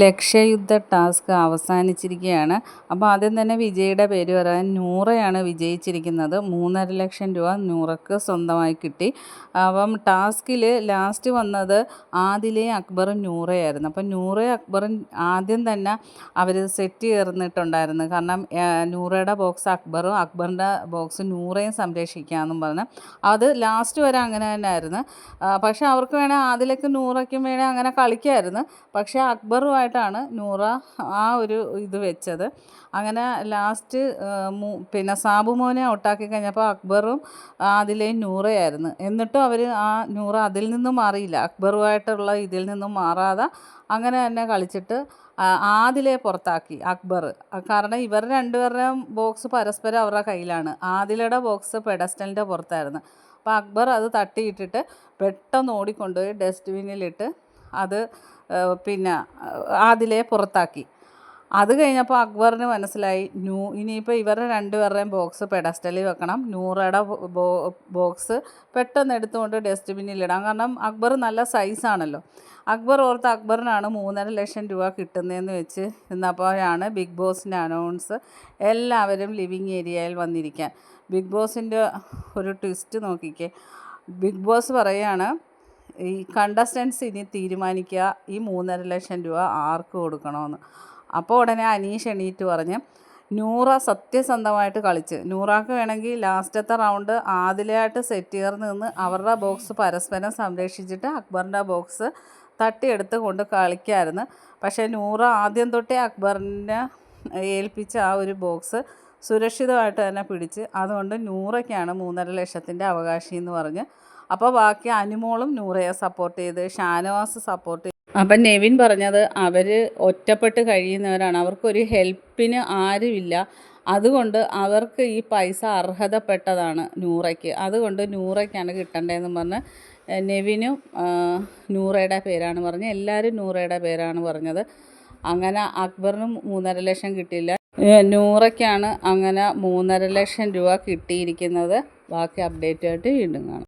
ലക്ഷയുദ്ധ task അവസാനിച്ചിരിക്കുകയാണ്. അപ്പോൾ ആദ്യം തന്നെ വിജയിയുടെ പേര് പറയാൻ നൂറയാണ് വിജയിച്ചിരിക്കുന്നത്. മൂന്നര ലക്ഷം രൂപ നൂറക്ക് സ്വന്തമായി കിട്ടി. അപ്പം ടാസ്കിൽ ലാസ്റ്റ് വന്നത് ആദിലെ അക്ബറും നൂറയായിരുന്നു. അപ്പം നൂറ അക്ബറും ആദ്യം തന്നെ അവർ സെറ്റ് ചേർന്നിട്ടുണ്ടായിരുന്നു കാരണം നൂറയുടെ ബോക്സ് അക്ബറും അക്ബറിന്റെ ബോക്സ് നൂറയും സംരക്ഷിക്കാമെന്നും പറഞ്ഞ്. അത് ലാസ്റ്റ് വരെ അങ്ങനെ തന്നെ ആയിരുന്നു പക്ഷേ അവർക്ക് വേണേൽ ആദിലേക്കും നൂറയ്ക്കും വേണേൽ അങ്ങനെ കളിക്കായിരുന്നു. പക്ഷേ അക്ബറുമായിട്ടാണ് നൂറ ആ ഒരു ഇത് വെച്ചത്. അങ്ങനെ ലാസ്റ്റ് പിന്നെ സാബു മോനെ ഔട്ടാക്കി കഴിഞ്ഞപ്പോൾ അക്ബറും അതിലേയും നൂറയായിരുന്നു. എന്നിട്ടും അവർ ആ നൂറ അതിൽ നിന്നും മാറിയില്ല. അക്ബറുമായിട്ടുള്ള ഇതിൽ നിന്നും മാറാതെ അങ്ങനെ തന്നെ കളിച്ചിട്ട് ആദിലെ പുറത്താക്കി അക്ബർ. കാരണം ഇവർ രണ്ടുപേരുടെയും ബോക്സ് പരസ്പരം അവരുടെ കയ്യിലാണ്. ആദിലയുടെ ബോക്സ് പെഡസ്റ്റലിന്റെ പുറത്തായിരുന്നു. അപ്പോൾ അക്ബർ അത് തട്ടിയിട്ടിട്ട് പെട്ടെന്ന് ഓടിക്കൊണ്ടുപോയി ഡസ്റ്റ്ബിന്നിലിട്ട് അത് പിന്നെ ആദിലെ പുറത്താക്കി. അത് കഴിഞ്ഞപ്പോൾ അക്ബറിന് മനസ്സിലായി നൂ ഇനിയിപ്പോൾ ഇവരുടെ രണ്ടുപേരുടെയും ബോക്സ് പെഡസ്റ്റലിൽ വെക്കണം. നൂറയുടെ ബോക്സ് പെട്ടെന്ന് എടുത്തുകൊണ്ട് ഡസ്റ്റ്ബിന്നിലിടാം കാരണം അക്ബർ നല്ല സൈസാണല്ലോ അക്ബർ ഓർത്ത് അക്ബറിനാണ് മൂന്നര ലക്ഷം രൂപ കിട്ടുന്നതെന്ന് വെച്ച് ഇന്നപ്പോഴാണ് ബിഗ് ബോസിന്റെ അനൗൺസ് എല്ലാവരും ലിവിങ് ഏരിയയിൽ വന്നിരിക്കാൻ. ബിഗ് ബോസിന്റെ ഒരു ട്വിസ്റ്റ് നോക്കിക്കേ. ബിഗ് ബോസ് പറയുകയാണ് ഈ കണ്ടസ്റ്റൻസ് ഇനി തീരുമാനിക്കുക ഈ മൂന്നര ലക്ഷം രൂപ ആർക്ക് കൊടുക്കണമെന്ന്. അപ്പോൾ ഉടനെ അനീഷ് എണീറ്റ് പറഞ്ഞ് നൂറ സത്യസന്ധമായിട്ട് കളിച്ച്. നൂറാക്ക് വേണമെങ്കിൽ ലാസ്റ്റത്തെ റൗണ്ട് ആദിലായിട്ട് സെറ്റ് ചേർന്ന് നിന്ന് അവരുടെ ബോക്സ് പരസ്പരം സംരക്ഷിച്ചിട്ട് അക്ബറിന്റെ ബോക്സ് തട്ടിയെടുത്ത് കൊണ്ട് കളിക്കായിരുന്നു. പക്ഷേ നൂറ ആദ്യം തൊട്ടേ അക്ബറിനെ ഏൽപ്പിച്ച ആ ഒരു ബോക്സ് സുരക്ഷിതമായിട്ട് തന്നെ പിടിച്ച് അതുകൊണ്ട് നൂറയ്ക്കാണ് മൂന്നര ലക്ഷത്തിന്റെ അവകാശി എന്ന് പറഞ്ഞ് അപ്പോൾ ബാക്കി അനുമോളും നൂറയെ സപ്പോർട്ട് ചെയ്ത് ഷാനവാസ് സപ്പോർട്ട് ചെയ്ത്. അപ്പം നെവിൻ പറഞ്ഞത് അവർ ഒറ്റപ്പെട്ട് കഴിയുന്നവരാണ്. അവർക്കൊരു ഹെൽപ്പിന് ആരുമില്ല. അതുകൊണ്ട് അവർക്ക് ഈ പൈസ അർഹതപ്പെട്ടതാണ് നൂറയ്ക്ക്. അതുകൊണ്ട് നൂറയ്ക്കാണ് കിട്ടേണ്ടതെന്ന് പറഞ്ഞ് നെവിനും നൂറയുടെ പേരാണ് പറഞ്ഞത് എല്ലാവരും നൂറയുടെ പേരാണ് പറഞ്ഞത്. അങ്ങനെ അക്ബറിനും മൂന്നര ലക്ഷം കിട്ടിയില്ല. നൂറയ്ക്കാണ് അങ്ങനെ മൂന്നര ലക്ഷം രൂപ കിട്ടിയിരിക്കുന്നത്. ബാക്കി അപ്ഡേറ്റായിട്ട് വീണ്ടും കാണാം.